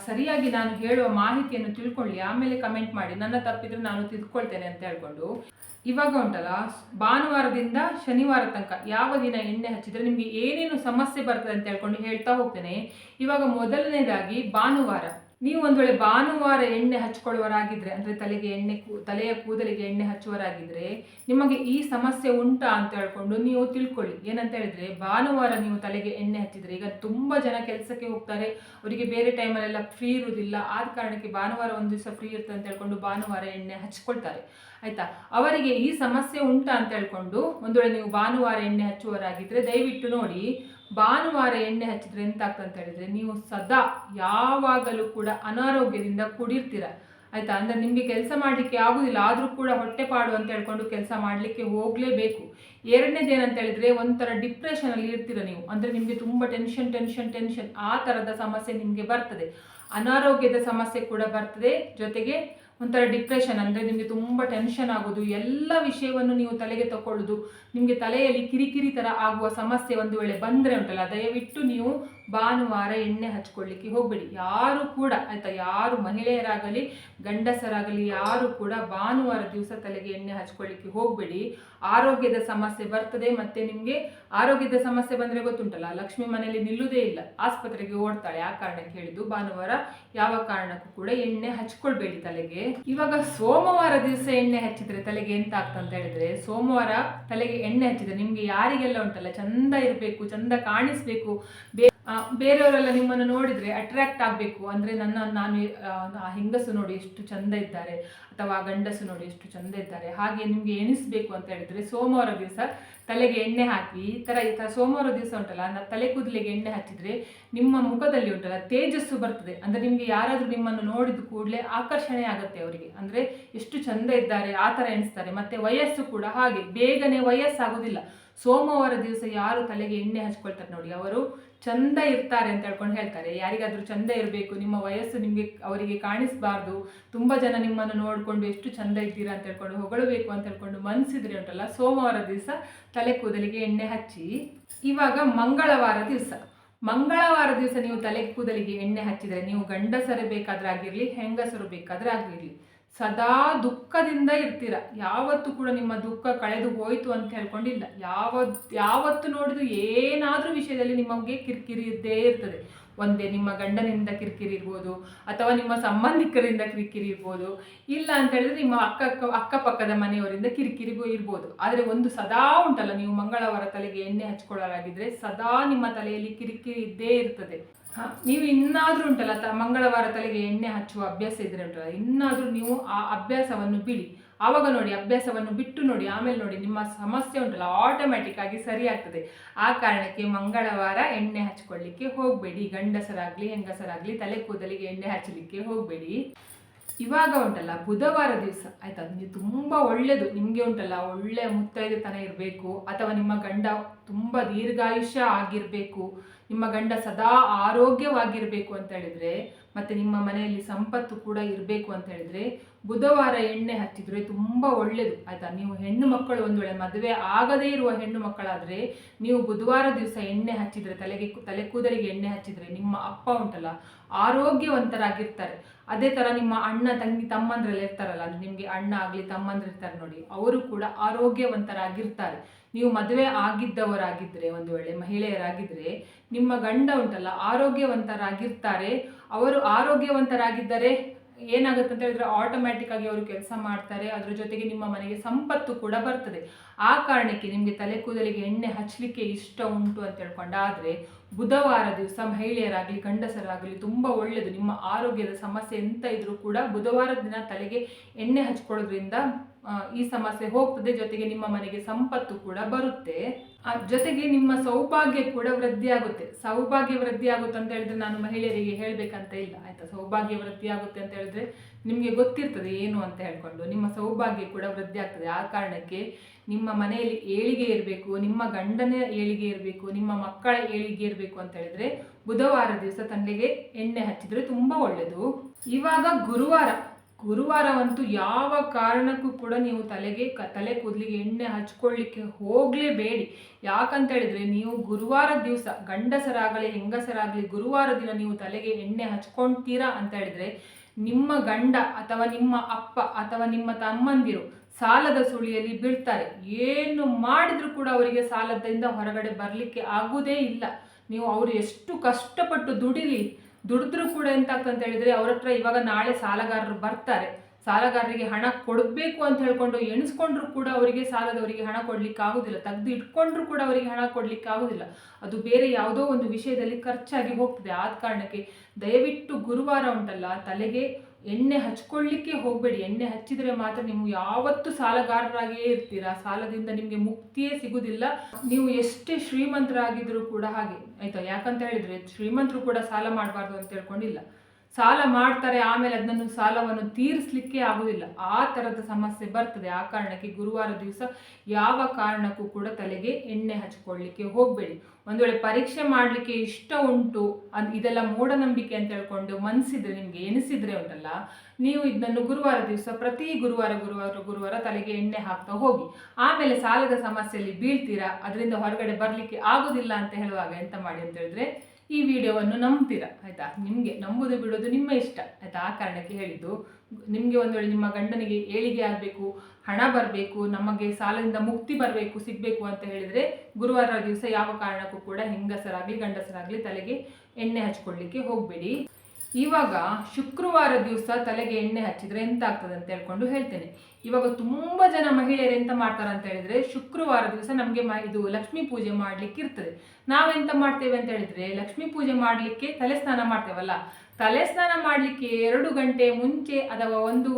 ಸರಿಯಾಗಿ ನಾನು ಹೇಳುವ ಮಾಹಿತಿಯನ್ನು ತಿಳ್ಕೊಳ್ಳಿ, ಆಮೇಲೆ ಕಮೆಂಟ್ ಮಾಡಿ. ನನ್ನ ತಪ್ಪಿದ್ರೆ ನಾನು ತಿದ್ಕೊಳ್ತೇನೆ ಅಂತ ಹೇಳ್ಕೊಂಡು. ಇವಾಗ ಉಂಟಲ್ಲ, ಭಾನುವಾರದಿಂದ ಶನಿವಾರ ತನಕ ಯಾವ ದಿನ ಎಣ್ಣೆ ಹಚ್ಚಿದ್ರೆ ನಿಮಗೆ ಏನೇನು ಸಮಸ್ಯೆ ಬರ್ತದೆ ಅಂತ ಹೇಳ್ಕೊಂಡು ಹೇಳ್ತಾ ಹೋಗ್ತೇನೆ. ಇವಾಗ ಮೊದಲನೇದಾಗಿ ಭಾನುವಾರ. ನೀವು ಒಂದು ವೇಳೆ ಭಾನುವಾರ ಎಣ್ಣೆ ಹಚ್ಕೊಳ್ಳುವರಾಗಿದ್ರೆ, ಅಂದರೆ ತಲೆಗೆ ಎಣ್ಣೆ ಕೂ, ತಲೆಯ ಕೂದಲಿಗೆ ಎಣ್ಣೆ ಹಚ್ಚುವರಾಗಿದ್ರೆ, ನಿಮಗೆ ಈ ಸಮಸ್ಯೆ ಉಂಟಾ ಅಂತ ಹೇಳ್ಕೊಂಡು ನೀವು ತಿಳ್ಕೊಳ್ಳಿ. ಏನಂತ ಹೇಳಿದ್ರೆ, ಭಾನುವಾರ ನೀವು ತಲೆಗೆ ಎಣ್ಣೆ ಹಚ್ಚಿದರೆ ಈಗ ತುಂಬ ಜನ ಕೆಲಸಕ್ಕೆ ಹೋಗ್ತಾರೆ, ಅವರಿಗೆ ಬೇರೆ ಟೈಮಲ್ಲೆಲ್ಲ ಫ್ರೀ ಇರುವುದಿಲ್ಲ ಆದ ಕಾರಣಕ್ಕೆ ಭಾನುವಾರ ಒಂದು ದಿವಸ ಫ್ರೀ ಇರ್ತದೆ ಅಂತ ಹೇಳ್ಕೊಂಡು ಭಾನುವಾರ ಎಣ್ಣೆ ಹಚ್ಕೊಳ್ತಾರೆ. ಆಯ್ತಾ? ಅವರಿಗೆ ಈ ಸಮಸ್ಯೆ ಉಂಟಾ ಅಂತ ಹೇಳ್ಕೊಂಡು ಒಂದು ವೇಳೆ ನೀವು ಭಾನುವಾರ ಎಣ್ಣೆ ಹಚ್ಚುವರಾಗಿದ್ದರೆ ದಯವಿಟ್ಟು ನೋಡಿ ಭಾನುವಾರ ಎಣ್ಣೆ ಹಚ್ಚಿದ್ರೆ ಎಂತ ಆಗ್ತದೆ ಅಂತ ಹೇಳಿದ್ರೆ ನೀವು ಸದಾ ಯಾವಾಗಲೂ ಕೂಡ ಅನಾರೋಗ್ಯದಿಂದ ಕೂಡಿರ್ತೀರ. ಆಯಿತಾ? ಅಂದ್ರೆ ನಿಮಗೆ ಕೆಲಸ ಮಾಡಲಿಕ್ಕೆ ಆಗುದಿಲ್ಲ, ಆದರೂ ಕೂಡ ಹೊಟ್ಟೆ ಪಾಡು ಅಂತ ಹೇಳ್ಕೊಂಡು ಕೆಲಸ ಮಾಡಲಿಕ್ಕೆ ಹೋಗಲೇಬೇಕು. ಎರಡನೇದು ಏನಂತ ಹೇಳಿದ್ರೆ ಒಂಥರ ಡಿಪ್ರೆಷನ್ ಅಲ್ಲಿ ಇರ್ತೀರ ನೀವು. ಅಂದ್ರೆ ನಿಮಗೆ ತುಂಬಾ ಟೆನ್ಷನ್ ಟೆನ್ಷನ್ ಟೆನ್ಷನ್ ಆ ತರದ ಸಮಸ್ಯೆ ನಿಮಗೆ ಬರ್ತದೆ. ಅನಾರೋಗ್ಯದ ಸಮಸ್ಯೆ ಕೂಡ ಬರ್ತದೆ. ಜೊತೆಗೆ ಒಂಥರ ಡಿಪ್ರೆಷನ್ ಅಂದರೆ ನಿಮಗೆ ತುಂಬ ಟೆನ್ಷನ್ ಆಗೋದು, ಎಲ್ಲ ವಿಷಯವನ್ನು ನೀವು ತಲೆಗೆ ತಗೊಳ್ಳೋದು ನಿಮಗೆ ತಲೆಯಲ್ಲಿ ಕಿರಿಕಿರಿ ಥರ ಆಗುವ ಸಮಸ್ಯೆ ಒಂದು ವೇಳೆ ಬಂದರೆ ಉಂಟಲ್ಲ, ದಯವಿಟ್ಟು ನೀವು ಭಾನುವಾರ ಎಣ್ಣೆ ಹಚ್ಕೊಳ್ಳಿಕ್ಕೆ ಹೋಗಬೇಡಿ. ಯಾರು ಕೂಡ, ಆಯ್ತಾ, ಯಾರು ಮಹಿಳೆಯರಾಗಲಿ, ಗಂಡಸರಾಗಲಿ, ಯಾರು ಕೂಡ ಭಾನುವಾರ ದಿವಸ ತಲೆಗೆ ಎಣ್ಣೆ ಹಚ್ಕೊಳ್ಳಿಕ್ಕೆ ಹೋಗಬೇಡಿ. ಆರೋಗ್ಯದ ಸಮಸ್ಯೆ ಬರ್ತದೆ ಮತ್ತೆ ನಿಮಗೆ, ಆರೋಗ್ಯದ ಸಮಸ್ಯೆ ಬಂದರೆ ಗೊತ್ತುಂಟಲ್ಲ, ಲಕ್ಷ್ಮಿ ಮನೆಯಲ್ಲಿ ನಿಲ್ಲುವುದೇ ಇಲ್ಲ. ಆಸ್ಪತ್ರೆಗೆ ಓಡ್ತಾಳೆ, ಆ ಕಾರಣಕ್ಕೆ ಹೇಳಿದ್ದು, ಭಾನುವಾರ ಯಾವ ಕಾರಣಕ್ಕೂ ಕೂಡ ಎಣ್ಣೆ ಹಚ್ಕೊಳ್ಬೇಡಿ ತಲೆಗೆ. ಇವಾಗ ಸೋಮವಾರ ದಿವಸ ಎಣ್ಣೆ ಹಚ್ಚಿದ್ರೆ ತಲೆಗೆ ಎಂತ ಆಗ್ತದೆ ಅಂತ ಹೇಳಿದ್ರೆ, ಸೋಮವಾರ ತಲೆಗೆ ಎಣ್ಣೆ ಹಚ್ಚಿದ್ರೆ ನಿಮ್ಗೆ ಯಾರಿಗೆಲ್ಲ ಉಂಟಲ್ಲ, ಚಂದ ಇರಬೇಕು, ಚಂದ ಕಾಣಿಸ್ಬೇಕು ಬೇರೆಯವರೆಲ್ಲ ನಿಮ್ಮನ್ನು ನೋಡಿದ್ರೆ ಅಟ್ರಾಕ್ಟ್ ಆಗಬೇಕು. ಅಂದ್ರೆ ನನ್ನ ನಾನು ಆ, ಹೆಂಗಸು ನೋಡಿ ಎಷ್ಟು ಚಂದ ಇದ್ದಾರೆ ಅಥವಾ ಗಂಡಸು ನೋಡಿ ಎಷ್ಟು ಚಂದ ಇದ್ದಾರೆ ಹಾಗೆ ನಿಮಗೆ ಎಣಿಸ್ಬೇಕು ಅಂತ ಹೇಳಿದ್ರೆ ಸೋಮವಾರ ದಿವಸ ತಲೆಗೆ ಎಣ್ಣೆ ಹಾಕಿ ಈ ಥರ ಈ ಥರ ಸೋಮವಾರ ದಿವಸ ಉಂಟಲ್ಲ ತಲೆ ಕೂದಲಿಗೆ ಎಣ್ಣೆ ಹಚ್ಚಿದ್ರೆ ನಿಮ್ಮ ಮುಖದಲ್ಲಿ ಉಂಟಲ್ಲ ತೇಜಸ್ಸು ಬರ್ತದೆ. ಅಂದ್ರೆ ನಿಮಗೆ ಯಾರಾದರೂ ನಿಮ್ಮನ್ನು ನೋಡಿದ ಕೂಡಲೇ ಆಕರ್ಷಣೆ ಆಗುತ್ತೆ ಅವರಿಗೆ. ಅಂದ್ರೆ ಎಷ್ಟು ಚಂದ ಇದ್ದಾರೆ ಆ ಥರ ಎಣಿಸ್ತಾರೆ. ಮತ್ತೆ ವಯಸ್ಸು ಕೂಡ ಹಾಗೆ ಬೇಗನೆ ವಯಸ್ಸಾಗೋದಿಲ್ಲ. ಸೋಮವಾರ ದಿವಸ ಯಾರು ತಲೆಗೆ ಎಣ್ಣೆ ಹಚ್ಕೊಳ್ತಾರೆ ನೋಡಿ ಅವರು ಚಂದ ಇರ್ತಾರೆ ಅಂತ ಹೇಳ್ಕೊಂಡು ಹೇಳ್ತಾರೆ. ಯಾರಿಗಾದ್ರೂ ಚಂದ ಇರಬೇಕು, ನಿಮ್ಮ ವಯಸ್ಸು ನಿಮಗೆ ಅವರಿಗೆ ಕಾಣಿಸಬಾರ್ದು, ತುಂಬ ಜನ ನಿಮ್ಮನ್ನು ನೋಡಿಕೊಂಡು ಎಷ್ಟು ಚಂದ ಇದ್ದೀರಾ ಅಂತ ಹೇಳ್ಕೊಂಡು, ಹೊಗಳಬೇಕು ಅಂತ ಹೇಳ್ಕೊಂಡು ಮನಸ್ಸಿದ್ರೆ ಉಂಟಲ್ಲ, ಸೋಮವಾರ ದಿವಸ ತಲೆ ಕೂದಲಿಗೆ ಎಣ್ಣೆ ಹಚ್ಚಿ, ಇವಾಗ ಮಂಗಳವಾರ ದಿವಸ. ಮಂಗಳವಾರ ದಿವಸ ನೀವು ತಲೆ ಕೂದಲಿಗೆ ಎಣ್ಣೆ ಹಚ್ಚಿದರೆ ನೀವು ಗಂಡಸರು ಬೇಕಾದ್ರೆ ಆಗಿರಲಿ ಹೆಂಗಸರು ಬೇಕಾದ್ರೆ ಆಗಿರಲಿ ಸದಾ ದುಃಖದಿಂದ ಇರ್ತೀರ. ಯಾವತ್ತೂ ಕೂಡ ನಿಮ್ಮ ದುಃಖ ಕಳೆದು ಹೋಯ್ತು ಅಂತ ಹೇಳ್ಕೊಂಡಿಲ್ಲ. ಯಾವ, ಯಾವತ್ತು ನೋಡಿದ್ರು ಏನಾದ್ರೂ ವಿಷಯದಲ್ಲಿ ನಿಮಗೆ ಕಿರಿಕಿರಿ ಇದ್ದೇ ಇರ್ತದೆ. ಒಂದೇ ನಿಮ್ಮ ಗಂಡನಿಂದ ಕಿರಿಕಿರಿ ಇರ್ಬೋದು, ಅಥವಾ ನಿಮ್ಮ ಸಂಬಂಧಿಕರಿಂದ ಕಿರಿಕಿರಿ ಇರ್ಬೋದು, ಇಲ್ಲ ಅಂತ ಹೇಳಿದ್ರೆ ನಿಮ್ಮ ಅಕ್ಕ ಅಕ್ಕ ಅಕ್ಕಪಕ್ಕದ ಮನೆಯವರಿಂದ ಕಿರಿಕಿರಿಗೂ ಇರ್ಬೋದು. ಆದರೆ ಒಂದು ಸದಾ ಉಂಟಲ್ಲ, ನೀವು ಮಂಗಳವಾರ ತಲೆಗೆ ಎಣ್ಣೆ ಹಚ್ಕೊಳ್ಳಲಾಗಿದ್ರೆ ಸದಾ ನಿಮ್ಮ ತಲೆಯಲ್ಲಿ ಕಿರಿಕಿರಿ ಇದ್ದೇ ಇರ್ತದೆ. ನೀವು ಇನ್ನಾದರೂ ಉಂಟಲ್ಲ, ತ ಮಂಗಳವಾರ ತಲೆಗೆ ಎಣ್ಣೆ ಹಚ್ಚುವ ಅಭ್ಯಾಸ ಇದ್ರೆ ಉಂಟಲ್ಲ, ಇನ್ನಾದರೂ ನೀವು ಆ ಅಭ್ಯಾಸವನ್ನು ಬಿಡಿ. ಆವಾಗ ನೋಡಿ, ಅಭ್ಯಾಸವನ್ನು ಬಿಟ್ಟು ನೋಡಿ, ಆಮೇಲೆ ನೋಡಿ, ನಿಮ್ಮ ಸಮಸ್ಯೆ ಉಂಟಲ್ಲ ಆಟೋಮ್ಯಾಟಿಕ್ ಆಗಿ ಸರಿ ಆಗ್ತದೆ ಆ ಕಾರಣಕ್ಕೆ ಮಂಗಳವಾರ ಎಣ್ಣೆ ಹಚ್ಕೊಳ್ಳಿಕ್ಕೆ ಹೋಗಬೇಡಿ. ಗಂಡಸರಾಗ್ಲಿ, ಹೆಂಗಸರಾಗ್ಲಿ, ತಲೆ ಕೂದಲಿಗೆ ಎಣ್ಣೆ ಹಚ್ಚಲಿಕ್ಕೆ ಹೋಗಬೇಡಿ. ಇವಾಗ ಉಂಟಲ್ಲ, ಬುಧವಾರ ದಿವಸ, ಆಯ್ತಾ? ನೀವು ತುಂಬ ಒಳ್ಳೆಯದು ನಿಮಗೆ ಉಂಟಲ್ಲ, ಒಳ್ಳೆ ಮುತ್ತೈದೆತನ ಇರಬೇಕು, ಅಥವಾ ನಿಮ್ಮ ಗಂಡ ತುಂಬ ದೀರ್ಘಾಯುಷ್ಯ ಆಗಿರಬೇಕು. ನಿಮ್ಮ ಗಂಡ ಸದಾ ಆರೋಗ್ಯವಾಗಿರಬೇಕು ಅಂತ ಹೇಳಿದ್ರೆ, ಮತ್ತೆ ನಿಮ್ಮ ಮನೆಯಲ್ಲಿ ಸಂಪತ್ತು ಕೂಡ ಇರಬೇಕು ಅಂತ ಹೇಳಿದ್ರೆ, ಬುಧವಾರ ಎಣ್ಣೆ ಹಚ್ಚಿದ್ರೆ ತುಂಬ ಒಳ್ಳೆಯದು ಆಯ್ತಾ? ನೀವು ಹೆಣ್ಣು ಮಕ್ಕಳು ಒಂದು ವೇಳೆ ಮದುವೆ ಆಗದೇ ಇರುವ ಹೆಣ್ಣು ಮಕ್ಕಳಾದ್ರೆ, ನೀವು ಬುಧವಾರ ದಿವಸ ಎಣ್ಣೆ ಹಚ್ಚಿದ್ರೆ, ತಲೆಗೆ ತಲೆ ಕೂದಲಿಗೆ ಎಣ್ಣೆ ಹಚ್ಚಿದ್ರೆ ನಿಮ್ಮ ಅಪ್ಪ ಉಂಟಲ್ಲ, ಆರೋಗ್ಯವಂತರಾಗಿರ್ತಾರೆ. ಅದೇ ತರ ನಿಮ್ಮ ಅಣ್ಣ, ತಂಗಿ, ತಮ್ಮಂದ್ರಲ್ಲಿ ಇರ್ತಾರಲ್ಲ ನಿಮ್ಗೆ ಅಣ್ಣ ಆಗ್ಲಿ ತಮ್ಮಂದ್ರಿರ್ತಾರೆ ನೋಡಿ, ಅವರು ಕೂಡ ಆರೋಗ್ಯವಂತರಾಗಿರ್ತಾರೆ. ನೀವು ಮದುವೆ ಆಗಿದ್ದವರಾಗಿದ್ರೆ, ಒಂದು ವೇಳೆ ಮಹಿಳೆಯರಾಗಿದ್ರೆ, ನಿಮ್ಮ ಗಂಡ ಉಂಟಲ್ಲ, ಆರೋಗ್ಯವಂತರಾಗಿರ್ತಾರೆ. ಅವರು ಆರೋಗ್ಯವಂತರಾಗಿದ್ದರೆ ಏನಾಗುತ್ತೆ ಅಂತ ಹೇಳಿದ್ರೆ ಆಟೋಮ್ಯಾಟಿಕ್ ಆಗಿ ಅವರು ಕೆಲಸ ಮಾಡ್ತಾರೆ. ಅದರ ಜೊತೆಗೆ ನಿಮ್ಮ ಮನೆಗೆ ಸಂಪತ್ತು ಕೂಡ ಬರ್ತದೆ. ಆ ಕಾರಣಕ್ಕೆ ನಿಮಗೆ ತಲೆ ಕೂದಲಿಗೆ ಎಣ್ಣೆ ಹಚ್ಚಲಿಕ್ಕೆ ಇಷ್ಟ ಉಂಟು ಅಂತ ಹೇಳ್ಕೊಂಡಾದರೆ, ಬುಧವಾರ ದಿವಸ ಮಹಿಳೆಯರಾಗಲಿ, ಗಂಡಸರಾಗಲಿ ತುಂಬ ಒಳ್ಳೆಯದು ನಿಮ್ಮ ಆರೋಗ್ಯದ ಸಮಸ್ಯೆ ಎಂತ ಇದ್ರೂ ಕೂಡ ಬುಧವಾರ ದಿನ ತಲೆಗೆ ಎಣ್ಣೆ ಹಚ್ಕೊಳ್ಳೋದ್ರಿಂದ ಈ ಸಮಸ್ಯೆ ಹೋಗ್ತದೆ ಜೊತೆಗೆ ನಿಮ್ಮ ಮನೆಗೆ ಸಂಪತ್ತು ಕೂಡ ಬರುತ್ತೆ. ಜೊತೆಗೆ ನಿಮ್ಮ ಸೌಭಾಗ್ಯ ಕೂಡ ವೃದ್ಧಿ ಆಗುತ್ತೆ. ಸೌಭಾಗ್ಯ ವೃದ್ಧಿ ಆಗುತ್ತೆ ಅಂತ ಹೇಳಿದ್ರೆ ನಾನು ಮಹಿಳೆಯರಿಗೆ ಹೇಳಬೇಕಂತ ಇಲ್ಲ. ಆಯ್ತಾ? ಸೌಭಾಗ್ಯ ವೃದ್ಧಿ ಆಗುತ್ತೆ ಅಂತ ಹೇಳಿದ್ರೆ ನಿಮಗೆ ಗೊತ್ತಿರ್ತದೆ ಏನು ಅಂತ ಹೇಳ್ಕೊಂಡು ನಿಮ್ಮ ಸೌಭಾಗ್ಯ ಕೂಡ ವೃದ್ಧಿ ಆಗ್ತದೆ. ಆ ಕಾರಣಕ್ಕೆ ನಿಮ್ಮ ಮನೆಯಲ್ಲಿ ಏಳಿಗೆ ಇರಬೇಕು, ನಿಮ್ಮ ಗಂಡನ ಏಳಿಗೆ ಇರಬೇಕು, ನಿಮ್ಮ ಮಕ್ಕಳ ಏಳಿಗೆ ಇರಬೇಕು ಅಂತ ಹೇಳಿದ್ರೆ ಬುಧವಾರ ದಿವಸ ತಂದೆಗೆ ಎಣ್ಣೆ ಹಚ್ಚಿದ್ರೆ ತುಂಬಾ ಒಳ್ಳೆಯದು ಇವಾಗ ಗುರುವಾರ ಗುರುವಾರವಂತೂ ಯಾವ ಕಾರಣಕ್ಕೂ ಕೂಡ ನೀವು ತಲೆಗೆ ಕ, ತಲೆ ಕೂದಲಿಗೆ ಎಣ್ಣೆ ಹಚ್ಕೊಳ್ಳಿಕ್ಕೆ ಹೋಗಲೇಬೇಡಿ. ಯಾಕಂತ ಹೇಳಿದ್ರೆ ನೀವು ಗುರುವಾರ ದಿವಸ ಗಂಡಸರಾಗಲಿ, ಹೆಂಗಸರಾಗಲಿ ಗುರುವಾರ ದಿನ ನೀವು ತಲೆಗೆ ಎಣ್ಣೆ ಹಚ್ಕೊಳ್ತೀರಾ ಅಂತ ಹೇಳಿದ್ರೆ ನಿಮ್ಮ ಗಂಡ ಅಥವಾ ನಿಮ್ಮ ಅಪ್ಪ ಅಥವಾ ನಿಮ್ಮ ತಮ್ಮಂದಿರು ಸಾಲದ ಸುಳಿಯಲ್ಲಿ ಬೀಳ್ತಾರೆ. ಏನು ಮಾಡಿದ್ರು ಕೂಡ ಅವರಿಗೆ ಸಾಲದಿಂದ ಹೊರಗಡೆ ಬರಲಿಕ್ಕೆ ಆಗುವುದೇ ಇಲ್ಲ. ನೀವು ಅವರು ಎಷ್ಟು ಕಷ್ಟಪಟ್ಟು ದುಡಿಲಿ ದುಡಿದ್ರೂ ಕೂಡ ಎಂತಾಗ್ತಂತ ಹೇಳಿದ್ರೆ ಅವ್ರ ಹತ್ರ ಇವಾಗ ನಾಳೆ ಸಾಲಗಾರರು ಬರ್ತಾರೆ. ಸಾಲಗಾರರಿಗೆ ಹಣ ಕೊಡಬೇಕು ಅಂತ ಹೇಳ್ಕೊಂಡು ಎಣಿಸ್ಕೊಂಡ್ರು ಕೂಡ ಅವರಿಗೆ ಸಾಲದವರಿಗೆ ಹಣ ಕೊಡ್ಲಿಕ್ಕೆ ಆಗುದಿಲ್ಲ. ತೆಗೆದು ಇಟ್ಕೊಂಡ್ರು ಕೂಡ ಅವರಿಗೆ ಹಣ ಕೊಡ್ಲಿಕ್ಕೆ ಆಗುದಿಲ್ಲ. ಅದು ಬೇರೆ ಯಾವುದೋ ಒಂದು ವಿಷಯದಲ್ಲಿ ಖರ್ಚಾಗಿ ಹೋಗ್ತದೆ. ಆದ ಕಾರಣಕ್ಕೆ ದಯವಿಟ್ಟು ಗುರುವಾರ ಉಂಟಲ್ಲ, ತಲೆಗೆ ಎಣ್ಣೆ ಹಚ್ಕೊಳ್ಳಿಕ್ಕೆ ಹೋಗಬೇಡಿ. ಎಣ್ಣೆ ಹಚ್ಚಿದ್ರೆ ಮಾತ್ರ ನೀವು ಯಾವತ್ತೂ ಸಾಲಗಾರರಾಗಿಯೇ ಇರ್ತೀರಾ? ಸಾಲದಿಂದ ನಿಮಗೆ ಮುಕ್ತಿಯೇ ಸಿಗುವುದಿಲ್ಲ ನೀವು ಎಷ್ಟೇ ಶ್ರೀಮಂತರಾಗಿದ್ರು ಕೂಡ ಹಾಗೆ. ಆಯಿತಾ? ಯಾಕಂತ ಹೇಳಿದ್ರೆ ಶ್ರೀಮಂತರು ಕೂಡ ಸಾಲ ಮಾಡಬಾರ್ದು ಅಂತ ಹೇಳ್ಕೊಂಡಿಲ್ಲ ಸಾಲ ಮಾಡ್ತಾರೆ, ಆಮೇಲೆ ಅದನ್ನು ಸಾಲವನ್ನು ತೀರಿಸಲಿಕ್ಕೆ ಆಗುದಿಲ್ಲ. ಆ ಥರದ ಸಮಸ್ಯೆ ಬರ್ತದೆ. ಆ ಕಾರಣಕ್ಕೆ ಗುರುವಾರ ದಿವಸ ಯಾವ ಕಾರಣಕ್ಕೂ ಕೂಡ ತಲೆಗೆ ಎಣ್ಣೆ ಹಚ್ಕೊಳ್ಳಿಕ್ಕೆ ಹೋಗಬೇಡಿ. ಒಂದು ವೇಳೆ ಪರೀಕ್ಷೆ ಮಾಡಲಿಕ್ಕೆ ಇಷ್ಟ ಉಂಟು, ಅದು ಇದೆಲ್ಲ ಮೂಢನಂಬಿಕೆ ಅಂತ ಹೇಳ್ಕೊಂಡು ಮನಸ್ಸಿದ್ರೆ ನಿಮಗೆ ಎನಿಸಿದ್ರೆ ಉಂಟಲ್ಲ, ನೀವು ಇದನ್ನು ಗುರುವಾರ ದಿವಸ, ಪ್ರತಿ ಗುರುವಾರ ಗುರುವಾರ ಗುರುವಾರ ತಲೆಗೆ ಎಣ್ಣೆ ಹಾಕ್ತಾ ಹೋಗಿ. ಆಮೇಲೆ ಸಾಲದ ಸಮಸ್ಯೆಯಲ್ಲಿ ಬೀಳ್ತೀರಾ? ಅದರಿಂದ ಹೊರಗಡೆ ಬರಲಿಕ್ಕೆ ಆಗೋದಿಲ್ಲ ಅಂತ ಹೇಳುವಾಗ ಎಂತ ಮಾಡಿ ಅಂತ ಹೇಳಿದ್ರೆ ಈ ವಿಡಿಯೋವನ್ನು ನಂಬ್ತೀರಾ? ಆಯ್ತಾ? ನಿಮಗೆ ನಂಬುದು ಬಿಡೋದು ನಿಮ್ಮ ಇಷ್ಟ. ಆಯ್ತಾ? ಆ ಕಾರಣಕ್ಕೆ ಹೇಳಿದ್ದು, ನಿಮಗೆ ಒಂದು ವೇಳೆ ನಿಮ್ಮ ಗಂಡನಿಗೆ ಏಳಿಗೆ ಆಗಬೇಕು, ಹಣ ಬರಬೇಕು, ನಮಗೆ ಸಾಲದಿಂದ ಮುಕ್ತಿ ಬರಬೇಕು, ಸಿಗಬೇಕು ಅಂತ ಹೇಳಿದರೆ ಗುರುವಾರ ದಿವಸ ಯಾವ ಕಾರಣಕ್ಕೂ ಕೂಡ ಹೆಂಗಸರಾಗಲಿ ಗಂಡಸರಾಗಲಿ ತಲೆಗೆ ಎಣ್ಣೆ ಹಚ್ಕೊಳ್ಳಿಕ್ಕೆ ಹೋಗಬೇಡಿ. ಇವಾಗ ಶುಕ್ರವಾರ ದಿವಸ ತಲೆಗೆ ಎಣ್ಣೆ ಹಚ್ಚಿದ್ರೆ ಎಂತ ಆಗ್ತದೆ ಅಂತ ಹೇಳ್ಕೊಂಡು ಹೇಳ್ತೇನೆ. ಇವಾಗ ತುಂಬ ಜನ ಮಹಿಳೆಯರು ಎಂತ ಮಾಡ್ತಾರೆ ಅಂತ ಹೇಳಿದ್ರೆ ಶುಕ್ರವಾರ ದಿವಸ ನಮಗೆ ಇದು ಲಕ್ಷ್ಮೀ ಪೂಜೆ ಮಾಡ್ಲಿಕ್ಕೆ ಇರ್ತದೆ. ನಾವೆಂತ ಮಾಡ್ತೇವೆ ಅಂತ ಹೇಳಿದ್ರೆ ಲಕ್ಷ್ಮೀ ಪೂಜೆ ಮಾಡಲಿಕ್ಕೆ ತಲೆ ಸ್ನಾನ ಮಾಡ್ತೇವಲ್ಲ. ತಲೆ ಸ್ನಾನ ಮಾಡಲಿಕ್ಕೆ ಎರಡು ಗಂಟೆ ಮುಂಚೆ ಅಥವಾ ಒಂದು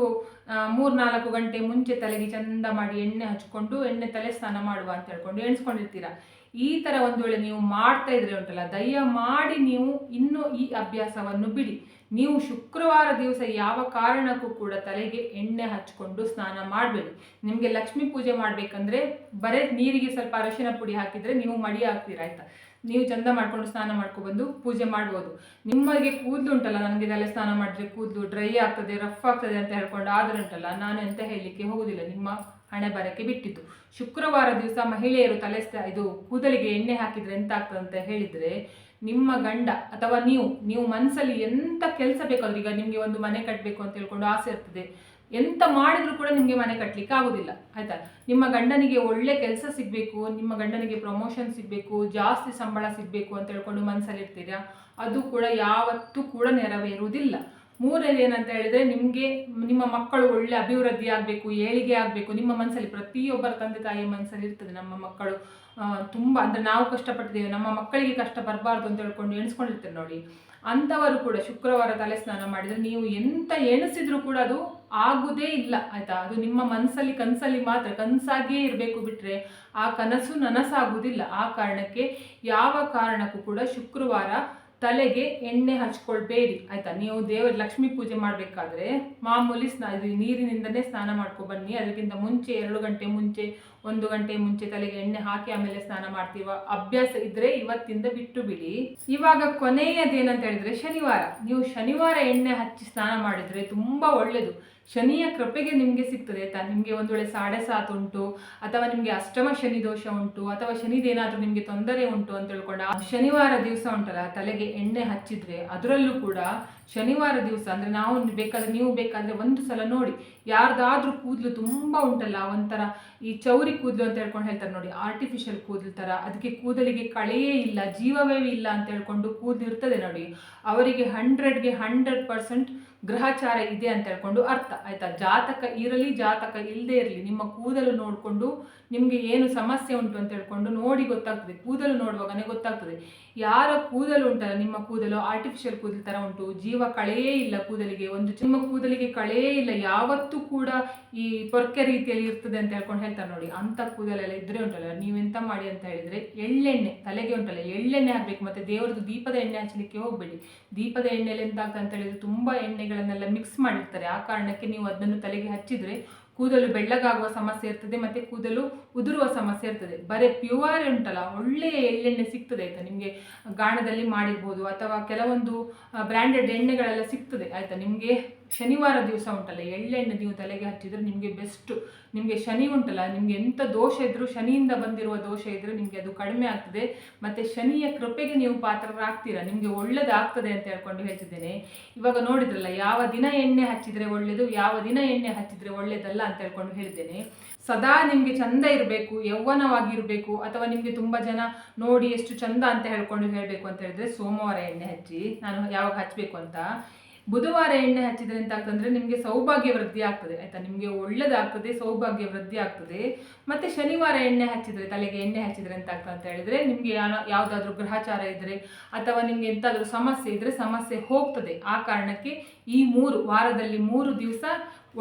ಮೂರ್ನಾಲ್ಕು ಗಂಟೆ ಮುಂಚೆ ತಲೆಗೆ ಚಂದ ಮಾಡಿ ಎಣ್ಣೆ ಹಚ್ಕೊಂಡು ಎಣ್ಣೆ ತಲೆ ಸ್ನಾನ ಮಾಡುವ ಅಂತ ಹೇಳ್ಕೊಂಡು ಎಣಿಸ್ಕೊಂಡಿರ್ತೀರಾ. ಈ ಥರ ಒಂದು ವೇಳೆ ನೀವು ಮಾಡ್ತಾ ಇದ್ರೆ ಉಂಟಲ್ಲ, ದಯ ಮಾಡಿ ನೀವು ಇನ್ನೂ ಈ ಅಭ್ಯಾಸವನ್ನು ಬಿಡಿ. ನೀವು ಶುಕ್ರವಾರ ದಿವಸ ಯಾವ ಕಾರಣಕ್ಕೂ ಕೂಡ ತಲೆಗೆ ಎಣ್ಣೆ ಹಚ್ಕೊಂಡು ಸ್ನಾನ ಮಾಡಬೇಡಿ. ನಿಮಗೆ ಲಕ್ಷ್ಮೀ ಪೂಜೆ ಮಾಡಬೇಕಂದ್ರೆ ಬರೇ ನೀರಿಗೆ ಸ್ವಲ್ಪ ಅರಶಿನ ಪುಡಿ ಹಾಕಿದರೆ ನೀವು ಮಡಿ ಹಾಕ್ತೀರಾ ಆಯ್ತಾ? ನೀವು ಚಂದ ಮಾಡ್ಕೊಂಡು ಸ್ನಾನ ಬಂದು ಪೂಜೆ ಮಾಡ್ಬೋದು. ನಿಮಗೆ ಕೂದಲು ಉಂಟಲ್ಲ, ನನಗೆ ಇದೆಲ್ಲ ಸ್ನಾನ ಮಾಡಿದ್ರೆ ಕೂದಲು ಡ್ರೈ ಆಗ್ತದೆ ರಫ್ ಆಗ್ತದೆ ಅಂತ ಹೇಳ್ಕೊಂಡು ಆದರೆ ಉಂಟಲ್ಲ, ನಾನು ಎಂತ ಹೇಳಲಿಕ್ಕೆ ಹೋಗುದಿಲ್ಲ. ನಿಮ್ಮ ಹಣೆ ಬರಕ್ಕೆ ಬಿಟ್ಟಿತ್ತು ಶುಕ್ರವಾರ ದಿವಸ ಮಹಿಳೆಯರು ತಲೆ ಇದು ಕೂದಲಿಗೆ ಎಣ್ಣೆ ಹಾಕಿದ್ರೆ ಎಂತ ಆಗ್ತದೆ ಅಂತ ಹೇಳಿದ್ರೆ, ನಿಮ್ಮ ಗಂಡ ಅಥವಾ ನೀವು ನೀವು ಮನಸ್ಸಲ್ಲಿ ಎಂತ ಕೆಲಸ ಬೇಕಾದ್ರೂ ಈಗ ನಿಮಗೆ ಒಂದು ಮನೆ ಕಟ್ಟಬೇಕು ಅಂತ ಹೇಳ್ಕೊಂಡು ಆಸೆ ಇರ್ತದೆ. ಎಂತ ಮಾಡಿದ್ರು ಕೂಡ ನಿಮಗೆ ಮನೆ ಕಟ್ಟಲಿಕ್ಕೆ ಆಗೋದಿಲ್ಲ. ಆಯ್ತಾ? ನಿಮ್ಮ ಗಂಡನಿಗೆ ಒಳ್ಳೆ ಕೆಲಸ ಸಿಗಬೇಕು, ನಿಮ್ಮ ಗಂಡನಿಗೆ ಪ್ರಮೋಷನ್ ಸಿಗಬೇಕು, ಜಾಸ್ತಿ ಸಂಬಳ ಸಿಗಬೇಕು ಅಂತ ಹೇಳ್ಕೊಂಡು ಮನಸ್ಸಲ್ಲಿ ಇರ್ತೀರಾ ಅದು ಕೂಡ ಯಾವತ್ತೂ ಕೂಡ ನೆರವೇರುವುದಿಲ್ಲ. ಮೂರನೇದು ಏನಂತ ಹೇಳಿದ್ರೆ ನಿಮಗೆ ನಿಮ್ಮ ಮಕ್ಕಳು ಒಳ್ಳೆ ಅಭಿವೃದ್ಧಿ ಆಗಬೇಕು, ಏಳಿಗೆ ಆಗಬೇಕು, ನಿಮ್ಮ ಮನಸ್ಸಲ್ಲಿ ಪ್ರತಿಯೊಬ್ಬರ ತಂದೆ ತಾಯಿಯ ಮನಸ್ಸಲ್ಲಿ ಇರ್ತದೆ ನಮ್ಮ ಮಕ್ಕಳು. ತುಂಬ ಅಂದರೆ ನಾವು ಕಷ್ಟಪಟ್ಟಿದ್ದೇವೆ, ನಮ್ಮ ಮಕ್ಕಳಿಗೆ ಕಷ್ಟ ಬರಬಾರ್ದು ಅಂತ ಹೇಳ್ಕೊಂಡು ಎಣಿಸ್ಕೊಂಡಿರ್ತೇವೆ ನೋಡಿ. ಅಂಥವರು ಕೂಡ ಶುಕ್ರವಾರ ತಲೆ ಸ್ನಾನ ಮಾಡಿದರೆ ನೀವು ಎಂತ ಎಣಿಸಿದ್ರು ಕೂಡ ಅದು ಆಗುವುದೇ ಇಲ್ಲ, ಆಯ್ತಾ? ಅದು ನಿಮ್ಮ ಮನಸ್ಸಲ್ಲಿ ಕನಸಲ್ಲಿ ಮಾತ್ರ, ಕನಸಾಗಿಯೇ ಇರಬೇಕು ಬಿಟ್ಟರೆ ಆ ಕನಸು ನನಸಾಗುವುದಿಲ್ಲ ಆ ಕಾರಣಕ್ಕೆ ಯಾವ ಕಾರಣಕ್ಕೂ ಕೂಡ ಶುಕ್ರವಾರ ತಲೆಗೆ ಎಣ್ಣೆ ಹಚ್ಕೊಳ್ಬೇಡಿ, ಆಯ್ತಾ? ನೀವು ದೇವರ ಲಕ್ಷ್ಮಿ ಪೂಜೆ ಮಾಡಬೇಕಾದ್ರೆ ಮಾಮೂಲಿ ಸ್ನಾ, ಇದು ನೀರಿನಿಂದನೇ ಸ್ನಾನ ಬನ್ನಿ. ಅದಕ್ಕಿಂತ ಮುಂಚೆ, ಎರಡು ಗಂಟೆ ಮುಂಚೆ, ಒಂದು ಗಂಟೆ ಮುಂಚೆ ತಲೆಗೆ ಎಣ್ಣೆ ಹಾಕಿ ಆಮೇಲೆ ಸ್ನಾನ ಮಾಡ್ತೀವ. ಅಭ್ಯಾಸ ಇದ್ರೆ ಇವತ್ತಿಂದ ಬಿಟ್ಟು ಬಿಡಿ. ಇವಾಗ ಕೊನೆಯದೇನಂತ ಹೇಳಿದ್ರೆ ಶನಿವಾರ. ನೀವು ಶನಿವಾರ ಎಣ್ಣೆ ಹಚ್ಚಿ ಸ್ನಾನ ಮಾಡಿದ್ರೆ ತುಂಬಾ ಒಳ್ಳೇದು. ಶನಿಯ ಕೃಪೆಗೆ ನಿಮಗೆ ಸಿಗ್ತದೆ ಆಯ್ತಾ ನಿಮಗೆ ಒಂದು ವೇಳೆ ಸಾಡೆ ಸಾತ್ ಉಂಟು, ಅಥವಾ ನಿಮಗೆ ಅಷ್ಟಮ ಶನಿ ದೋಷ ಉಂಟು, ಅಥವಾ ಶನಿದೇನಾದರೂ ನಿಮಗೆ ತೊಂದರೆ ಉಂಟು ಅಂತ ಹೇಳ್ಕೊಂಡು ಆ ಶನಿವಾರ ದಿವಸ ಉಂಟಲ್ಲ, ತಲೆಗೆ ಎಣ್ಣೆ ಹಚ್ಚಿದ್ರೆ ಅದರಲ್ಲೂ ಕೂಡ ಶನಿವಾರ ದಿವಸ ಅಂದರೆ ನಾವು ಬೇಕಾದ್ರೆ ನೀವು ಬೇಕಾದರೆ ಒಂದು ಸಲ ನೋಡಿ. ಯಾರ್ದಾದ್ರೂ ಕೂದಲು ತುಂಬ ಉಂಟಲ್ಲ, ಒಂಥರ ಈ ಚೌರಿ ಕೂದಲು ಅಂತ ಹೇಳ್ಕೊಂಡು ಹೇಳ್ತಾರೆ ನೋಡಿ ಆರ್ಟಿಫಿಷಿಯಲ್ ಕೂದಲು ಥರ ಅದಕ್ಕೆ ಕೂದಲಿಗೆ ಕಳೆಯೇ ಇಲ್ಲ, ಜೀವವೇ ಇಲ್ಲ ಅಂತ ಹೇಳ್ಕೊಂಡು ಕೂದಲು ಇರ್ತದೆ ನೋಡಿ. ಅವರಿಗೆ ಹಂಡ್ರೆಡ್ಗೆ ಹಂಡ್ರೆಡ್ ಪರ್ಸೆಂಟ್ ಗ್ರಹಚಾರ ಇದೆ ಅಂತ ಹೇಳ್ಕೊಂಡು ಅರ್ಥ. ಆಯ್ತಾ? ಜಾತಕ ಇರಲಿ, ಜಾತಕ ಇಲ್ಲದೆ ಇರಲಿ, ನಿಮ್ಮ ಕೂದಲು ನೋಡಿಕೊಂಡು ನಿಮಗೆ ಏನು ಸಮಸ್ಯೆ ಉಂಟು ಅಂತ ಹೇಳ್ಕೊಂಡು ನೋಡಿ ಗೊತ್ತಾಗ್ತದೆ. ಕೂದಲು ನೋಡುವಾಗನೇ ಗೊತ್ತಾಗ್ತದೆ. ಯಾರ ಕೂದಲು ಉಂಟಲ್ಲ, ನಿಮ್ಮ ಕೂದಲು ಆರ್ಟಿಫಿಷಿಯಲ್ ಕೂದಲು ಥರ ಉಂಟು. ಜೀವ ಕಳೆಯೇ ಇಲ್ಲ ಕೂದಲಿಗೆ. ಒಂದು ನಿಮ್ಮ ಕೂದಲಿಗೆ ಕಳೆಯೇ ಇಲ್ಲ. ಯಾವತ್ತೂ ಕೂಡ ಈ ಪೊರ್ಕೆ ರೀತಿಯಲ್ಲಿ ಇರ್ತದೆ ಅಂತ ಹೇಳ್ಕೊಂಡು ಹೇಳ್ತಾರೆ ನೋಡಿ. ಅಂಥ ಕೂದಲೆಲ್ಲ ಇದ್ರೆ ಉಂಟಲ್ಲ. ನೀವೆಂತ ಮಾಡಿ ಅಂತ ಹೇಳಿದರೆ ಎಳ್ಳೆಣ್ಣೆ, ತಲೆಗೆ ಉಂಟಲ್ಲ. ಎಳ್ಳೆಣ್ಣೆ ಹಾಕ್ಬೇಕು. ಮತ್ತೆ ದೇವರದ್ದು ದೀಪದ ಎಣ್ಣೆ ಹಚ್ಚಲಿಕ್ಕೆ ಹೋಗಬೇಡಿ. ದೀಪದ ಎಣ್ಣೆಯಲ್ಲಿ ಎಂತ ಅಂತ ಹೇಳಿದ್ರೆ ತುಂಬಾ ಎಣ್ಣೆಗಳನ್ನೆಲ್ಲ ಮಿಕ್ಸ್ ಮಾಡಿರ್ತಾರೆ. ಆ ಕಾರಣಕ್ಕೆ ನೀವು ಅದನ್ನು ತಲೆಗೆ ಹಚ್ಚಿದ್ರೆ ಕೂದಲು ಬೆಳ್ಳಗಾಗುವ ಸಮಸ್ಯೆ ಇರ್ತದೆ ಮತ್ತೆ ಕೂದಲು ಉದುರುವ ಸಮಸ್ಯೆ ಇರ್ತದೆ. ಬರೀ ಪ್ಯೂರ್ ಉಂಟಲ್ಲ ಒಳ್ಳೆಯ ಎಳ್ಳೆಣ್ಣೆ ಸಿಗ್ತದೆ ಆಯ್ತಾ? ನಿಮಗೆ ಗಾಣದಲ್ಲಿ ಮಾಡಿರ್ಬೋದು ಅಥವಾ ಕೆಲವೊಂದು ಬ್ರ್ಯಾಂಡೆಡ್ ಎಣ್ಣೆಗಳೆಲ್ಲ ಸಿಗ್ತದೆ ಆಯ್ತಾ? ನಿಮಗೆ ಶನಿವಾರ ದಿವಸ ಉಂಟಲ್ಲ ಎಳ್ಳೆಣ್ಣೆ ನೀವು ತಲೆಗೆ ಹಚ್ಚಿದ್ರೆ ನಿಮಗೆ ಬೆಸ್ಟ್ ನಿಮಗೆ ಶನಿ ಉಂಟಲ್ಲ, ನಿಮಗೆ ಎಂಥ ದೋಷ ಇದ್ದರೂ ಶನಿಯಿಂದ ಬಂದಿರುವ ದೋಷ ಇದ್ದರೆ ನಿಮಗೆ ಅದು ಕಡಿಮೆ ಆಗ್ತದೆ. ಮತ್ತು ಶನಿಯ ಕೃಪೆಗೆ ನೀವು ಪಾತ್ರರಾಗ್ತೀರಾ, ನಿಮಗೆ ಒಳ್ಳೇದಾಗ್ತದೆ ಅಂತ ಹೇಳ್ಕೊಂಡು ಹೇಳ್ತಿದ್ದೇನೆ. ಇವಾಗ ನೋಡಿದ್ರಲ್ಲ, ಯಾವ ದಿನ ಎಣ್ಣೆ ಹಚ್ಚಿದರೆ ಒಳ್ಳೆಯದು ಯಾವ ದಿನ ಎಣ್ಣೆ ಹಚ್ಚಿದರೆ ಒಳ್ಳೇದಲ್ಲ ಅಂತ ಹೇಳ್ಕೊಂಡು ಹೇಳ್ತೇನೆ. ಸದಾ ನಿಮಗೆ ಚಂದ ಇರಬೇಕು ಯೌವನವಾಗಿರಬೇಕು ಅಥವಾ ನಿಮಗೆ ತುಂಬ ಜನ ನೋಡಿ ಎಷ್ಟು ಚಂದ ಅಂತ ಹೇಳ್ಕೊಂಡು ಹೇಳಬೇಕು ಅಂತ ಹೇಳಿದ್ರೆ ಸೋಮವಾರ ಎಣ್ಣೆ ಹಚ್ಚಿ, ನಾನು ಯಾವಾಗ ಹಚ್ಚಬೇಕು ಅಂತ. ಬುಧವಾರ ಎಣ್ಣೆ ಹಚ್ಚಿದ್ರೆ ಆಗ್ತದೆ ನಿಮಗೆ ಸೌಭಾಗ್ಯ ವೃದ್ಧಿ ಆಗ್ತದೆ, ಆಯಿತಾ? ನಿಮಗೆ ಒಳ್ಳೆದಾಗ್ತದೆ, ಸೌಭಾಗ್ಯ ವೃದ್ಧಿ ಆಗ್ತದೆ. ಮತ್ತು ಶನಿವಾರ ಎಣ್ಣೆ ಹಚ್ಚಿದರೆ, ತಲೆಗೆ ಎಣ್ಣೆ ಹಚ್ಚಿದ್ರೆ ಎಂತ ಆಗ್ತದೆ ಅಂತ ಹೇಳಿದರೆ ನಿಮಗೆ ಯಾವುದಾದ್ರೂ ಗ್ರಹಚಾರ ಇದ್ದರೆ ಅಥವಾ ನಿಮಗೆ ಎಂತಾದರೂ ಸಮಸ್ಯೆ ಇದ್ದರೆ ಸಮಸ್ಯೆ ಹೋಗ್ತದೆ. ಆ ಕಾರಣಕ್ಕೆ ಈ ಮೂರು, ವಾರದಲ್ಲಿ ಮೂರು ದಿವಸ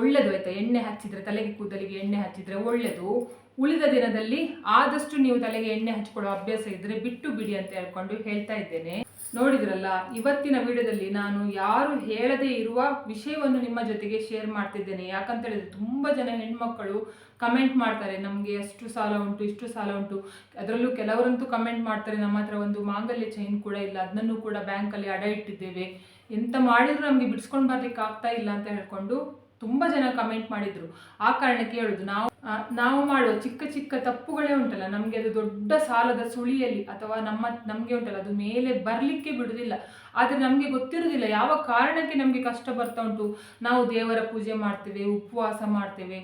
ಒಳ್ಳೆಯದು ಆಯಿತಾ? ಎಣ್ಣೆ ಹಚ್ಚಿದರೆ, ತಲೆಗೆ ಕೂದಲಿಗೆ ಎಣ್ಣೆ ಹಚ್ಚಿದರೆ ಒಳ್ಳೆಯದು ಉಳಿದ ದಿನದಲ್ಲಿ ಆದಷ್ಟು ನೀವು ತಲೆಗೆ ಎಣ್ಣೆ ಹಚ್ಕೊಳ್ಳೋ ಅಭ್ಯಾಸ ಇದ್ದರೆ ಬಿಟ್ಟು ಬಿಡಿ ಅಂತ ಹೇಳ್ಕೊಂಡು ಹೇಳ್ತಾ ಇದ್ದೇನೆ. ನೋಡಿದ್ರಲ್ಲ, ಇವತ್ತಿನ ವಿಡಿಯೋದಲ್ಲಿ ನಾನು ಯಾರು ಹೇಳದೇ ಇರುವ ವಿಷಯವನ್ನು ನಿಮ್ಮ ಜೊತೆಗೆ ಶೇರ್ ಮಾಡ್ತಿದ್ದೇನೆ. ಯಾಕಂತ ಹೇಳಿದ್ರೆ ತುಂಬ ಜನ ಹೆಣ್ಮಕ್ಕಳು ಕಮೆಂಟ್ ಮಾಡ್ತಾರೆ, ನಮಗೆ ಅಷ್ಟು ಸಾಲ ಉಂಟು, ಇಷ್ಟು ಸಾಲ ಉಂಟು. ಅದರಲ್ಲೂ ಕೆಲವರಂತೂ ಕಮೆಂಟ್ ಮಾಡ್ತಾರೆ, ನಮ್ಮ ಹತ್ರ ಒಂದು ಮಾಂಗಲ್ಯ ಚೈನ್ ಕೂಡ ಇಲ್ಲ ಅದನ್ನು ಕೂಡ ಬ್ಯಾಂಕಲ್ಲಿ ಅಡ ಇಟ್ಟಿದ್ದೇವೆ. ಎಂತ ಮಾಡಿದ್ರು ನಮಗೆ ಬಿಡಿಸ್ಕೊಂಡು ಬರ್ಲಿಕ್ಕೆ ಆಗ್ತಾ ಇಲ್ಲ ಅಂತ ಹೇಳ್ಕೊಂಡು ತುಂಬ ಜನ ಕಮೆಂಟ್ ಮಾಡಿದ್ರು. ಆ ಕಾರಣಕ್ಕೆ ಹೇಳೋದು, ನಾವು ನಾವು ಮಾಡುವ ಚಿಕ್ಕ ಚಿಕ್ಕ ತಪ್ಪುಗಳೇ ಉಂಟಲ್ಲ, ನಮಗೆ ಅದು ದೊಡ್ಡ ಸಾಲದ ಸುಳಿಯಲ್ಲಿ ಅಥವಾ ನಮ್ಮ, ನಮಗೆ ಉಂಟಲ್ಲ, ಅದು ಮೇಲೆ ಬರಲಿಕ್ಕೆ ಬಿಡುವುದಿಲ್ಲ ಆದರೆ ನಮಗೆ ಗೊತ್ತಿರೋದಿಲ್ಲ, ಯಾವ ಕಾರಣಕ್ಕೆ ನಮಗೆ ಕಷ್ಟ ಬರ್ತಾ ಉಂಟು. ನಾವು ದೇವರ ಪೂಜೆ ಮಾಡ್ತೇವೆ, ಉಪವಾಸ ಮಾಡ್ತೇವೆ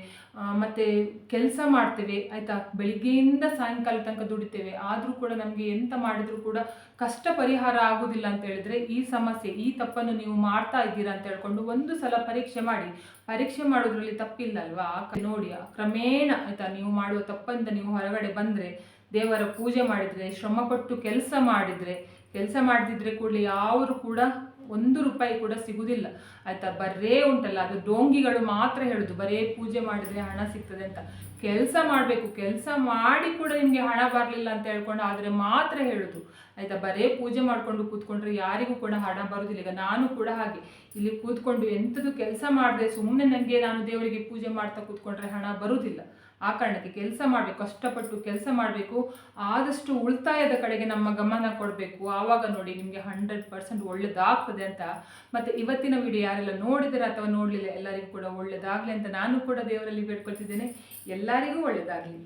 ಮತ್ತು ಕೆಲಸ ಮಾಡ್ತೇವೆ, ಆಯಿತಾ? ಬೆಳಿಗ್ಗೆಯಿಂದ ಸಾಯಂಕಾಲ ತನಕ ದುಡಿತೇವೆ. ಆದರೂ ಕೂಡ ನಮಗೆ ಎಂತ ಮಾಡಿದರೂ ಕೂಡ ಕಷ್ಟ ಪರಿಹಾರ ಆಗೋದಿಲ್ಲ ಅಂತ ಹೇಳಿದ್ರೆ, ಈ ಸಮಸ್ಯೆ, ಈ ತಪ್ಪನ್ನು ನೀವು ಮಾಡ್ತಾ ಇದ್ದೀರಾ ಅಂತ ಹೇಳ್ಕೊಂಡು ಒಂದು ಸಲ ಪರೀಕ್ಷೆ ಮಾಡಿ. ಪರೀಕ್ಷೆ ಮಾಡೋದ್ರಲ್ಲಿ ತಪ್ಪಿಲ್ಲ ಅಲ್ವಾ? ನೋಡಿ ಕ್ರಮೇಣ, ಆಯಿತಾ? ನೀವು ಮಾಡುವ ತಪ್ಪಿಂದ ನೀವು ಹೊರಗಡೆ ಬಂದ್ರೆ, ದೇವರ ಪೂಜೆ ಮಾಡಿದ್ರೆ, ಶ್ರಮಪಟ್ಟು ಕೆಲಸ ಮಾಡಿದ್ರೆ ಕೆಲಸ ಮಾಡದಿದ್ರೆ ಕೂಡಲೇ ಯಾರು ಕೂಡ ಒಂದು ರೂಪಾಯಿ ಕೂಡ ಸಿಗುವುದಿಲ್ಲ ಆಯಿತಾ? ಬರೇ ಉಂಟಲ್ಲ, ಅದು ಡೋಂಗಿಗಳು ಮಾತ್ರ ಹೇಳೋದು. ಬರೇ ಪೂಜೆ ಮಾಡಿದ್ರೆ ಹಣ ಸಿಗ್ತದೆ ಅಂತ. ಕೆಲಸ ಮಾಡಬೇಕು, ಕೆಲಸ ಮಾಡಿ ಕೂಡ ನಿಮಗೆ ಹಣ ಬರಲಿಲ್ಲ ಅಂತ ಹೇಳ್ಕೊಂಡು ಆದರೆ ಮಾತ್ರ ಹೇಳೋದು. ಆಯಿತಾ? ಬರೇ ಪೂಜೆ ಮಾಡಿಕೊಂಡು ಕೂತ್ಕೊಂಡ್ರೆ ಯಾರಿಗೂ ಕೂಡ ಹಣ ಬರೋದಿಲ್ಲ. ಈಗ ನಾನು ಕೂಡ ಹಾಗೆ. ಇಲ್ಲಿ ಕೂತ್ಕೊಂಡು ಎಂಥದ್ದು ಕೆಲಸ ಮಾಡಿದ್ರೆ ಸುಮ್ಮನೆ ನನಗೆ ನಾನು ದೇವರಿಗೆ ಪೂಜೆ ಮಾಡ್ತಾ ಕೂತ್ಕೊಂಡ್ರೆ ಹಣ ಬರುವುದಿಲ್ಲ ಆ ಕಾರಣಕ್ಕೆ ಕೆಲಸ ಮಾಡಬೇಕು, ಕಷ್ಟಪಟ್ಟು ಕೆಲಸ ಮಾಡಬೇಕು, ಆದಷ್ಟು ಉಳಿತಾಯದ ಕಡೆಗೆ ನಮ್ಮ ಗಮನ ಕೊಡಬೇಕು. ಆವಾಗ ನೋಡಿ ನಿಮಗೆ ಹಂಡ್ರೆಡ್ ಪರ್ಸೆಂಟ್ ಒಳ್ಳೆಯದಾಗ್ತದೆ ಅಂತ. ಮತ್ತು ಇವತ್ತಿನ ವಿಡಿಯೋ ಯಾರೆಲ್ಲ ನೋಡಿದರೆ ಅಥವಾ ನೋಡಲಿಲ್ಲ, ಎಲ್ಲರಿಗೂ ಕೂಡ ಒಳ್ಳೆಯದಾಗಲಿ ಅಂತ ನಾನು ಕೂಡ ದೇವರಲ್ಲಿ ಬೇಡ್ಕೊಳ್ತಿದ್ದೇನೆ. ಎಲ್ಲರಿಗೂ ಒಳ್ಳೇದಾಗಲಿ.